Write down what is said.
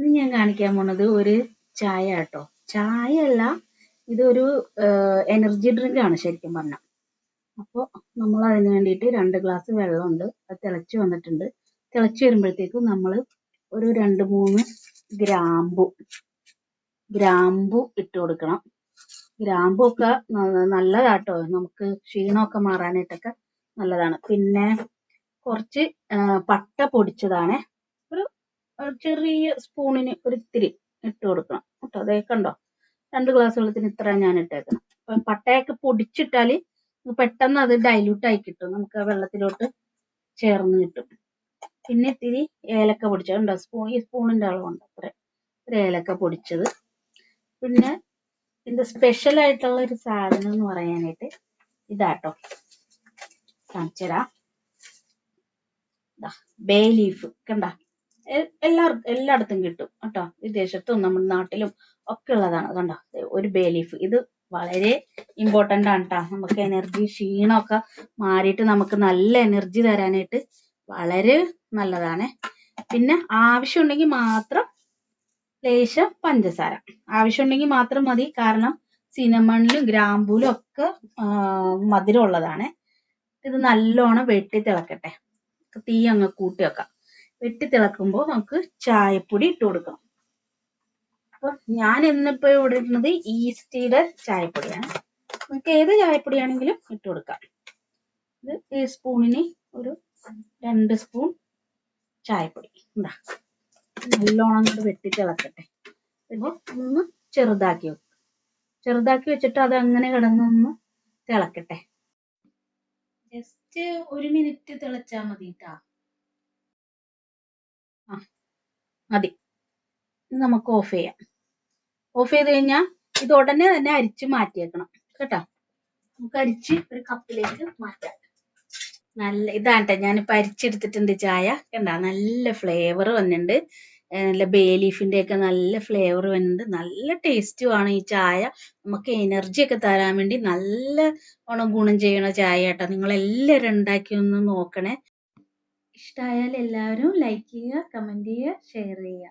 ഇന്ന് ഞാൻ കാണിക്കാൻ പോണത് ഒരു ചായ കേട്ടോ ചായ അല്ല ഇതൊരു എനർജി ഡ്രിങ്ക് ആണ് ശരിക്കും പറഞ്ഞാൽ അപ്പോൾ നമ്മൾ അതിന് വേണ്ടിയിട്ട് രണ്ട് ഗ്ലാസ് വെള്ളമുണ്ട്. അത് തിളച്ച് വന്നിട്ടുണ്ട്. തിളച്ച് വരുമ്പോഴത്തേക്കും നമ്മൾ ഒരു രണ്ട് മൂന്ന് ഗ്രാമ്പു ഗ്രാമ്പു ഇട്ട് കൊടുക്കണം. ഗ്രാമ്പു ഒക്കെ നല്ലതാട്ടോ. നമുക്ക് ക്ഷീണമൊക്കെ മാറാനായിട്ടൊക്കെ നല്ലതാണ്. പിന്നെ കുറച്ച് പട്ട പൊടിച്ചതാണ്. ഒരു ചെറിയ സ്പൂണിന് ഒരു ഇത്തിരി ഇട്ട് കൊടുക്കണം. കേട്ടോ അതേ കണ്ടോ? രണ്ട് ഗ്ലാസ് വെള്ളത്തിന് ഇത്ര ഞാൻ ഇട്ടേക്കണം അപ്പൊ പട്ടയൊക്കെ പൊടിച്ചിട്ടാൽ പെട്ടെന്ന് അത് ഡൈല്യൂട്ട് ആയി കിട്ടും. നമുക്ക് ആ വെള്ളത്തിലോട്ട് ചേർന്ന് കിട്ടും. പിന്നെ ഇത്തിരി ഏലക്ക പൊടിച്ചത് ഉണ്ടോ സ്പൂൺ ഈ സ്പൂണിന്റെ അളവുണ്ട് അത്ര. ഒരു ഏലക്ക പൊടിച്ചത്. പിന്നെ ഇതിന്റെ സ്പെഷ്യൽ ആയിട്ടുള്ള ഒരു സാധനം എന്ന് പറയാനായിട്ട് ഇതാട്ടോ. കാണിച്ചരാ ബേ ലീഫ് കണ്ട? എല്ലാവർക്കും എല്ലായിടത്തും കിട്ടും കേട്ടോ. വിദേശത്തും നമ്മുടെ നാട്ടിലും ഒക്കെ ഉള്ളതാണ് കണ്ടോ ഒരു ബേ ലീഫ്. ഇത് വളരെ ഇമ്പോർട്ടന്റ് ആണ് കേട്ടോ നമുക്ക് എനർജി ക്ഷീണമൊക്കെ മാറിയിട്ട് നമുക്ക് നല്ല എനർജി തരാനായിട്ട് വളരെ നല്ലതാണ്. പിന്നെ ആവശ്യമുണ്ടെങ്കിൽ മാത്രം ലേശം പഞ്ചസാര. ആവശ്യമുണ്ടെങ്കിൽ മാത്രം മതി. കാരണം സിനമണിലും ഗ്രാമ്പൂലും ഒക്കെ മധുരമുള്ളതാണ്. ഇത് നല്ലോണം വെട്ടി തിളക്കട്ടെ. തീ അങ്ങ് കൂട്ടി വെക്കാം. വെട്ടി തിളക്കുമ്പോൾ നമുക്ക് ചായപ്പൊടി ഇട്ട് കൊടുക്കണം അപ്പൊ ഞാൻ ഇന്നിപ്പോ ഇവിടെ ഇടുന്നത് ഈസ്റ്റിയുടെ ചായപ്പൊടിയാണ്. നിങ്ങൾക്ക് ഏത് ചായപ്പൊടിയാണെങ്കിലും ഇട്ട് കൊടുക്കാം. ഇത് ഈ സ്പൂണിന് ഒരു രണ്ട് സ്പൂൺ ചായപ്പൊടി. എന്താ നല്ലോണം കൂടെ വെട്ടി തിളക്കട്ടെ. അപ്പോൾ ഒന്ന് ചെറുതാക്കി വെക്കും. ചെറുതാക്കി വെച്ചിട്ട് അത് അങ്ങനെ കിടന്നൊന്ന് തിളക്കട്ടെ. ജസ്റ്റ് ഒരു മിനിറ്റ് തിളച്ചാൽ മതി ട്ടാ ആ മതി. നമുക്ക് ഓഫ് ചെയ്യാം. ഓഫ് ചെയ്ത് കഴിഞ്ഞാൽ ഇത് ഉടനെ തന്നെ അരിച്ച് മാറ്റിയേക്കണം കേട്ടോ? നമുക്ക് അരിച്ച് ഒരു കപ്പിലേക്ക് മാറ്റാം. നല്ല ഇതാണ് ട്ടോ ഞാനിപ്പോ അരിച്ചെടുത്തിട്ടുണ്ട് ചായ. കണ്ട നല്ല ഫ്ലേവർ വന്നിട്ടുണ്ട് നല്ല ബേ ലീഫിന്റെ ഒക്കെ നല്ല ഫ്ലേവർ വരുന്നുണ്ട് നല്ല ടേസ്റ്റും ആണ് ഈ ചായ. നമുക്ക് എനർജി ഒക്കെ തരാൻ വേണ്ടി നല്ല ഓണം ഗുണം ചെയ്യണ ചായ കേട്ടോ നിങ്ങൾ ഉണ്ടാക്കി ഒന്ന് നോക്കണേ. ഇഷ്ടമായാൽ എല്ലാവരും ലൈക്ക് ചെയ്യുക കമന്റ് ചെയ്യുക ഷെയർ ചെയ്യുക.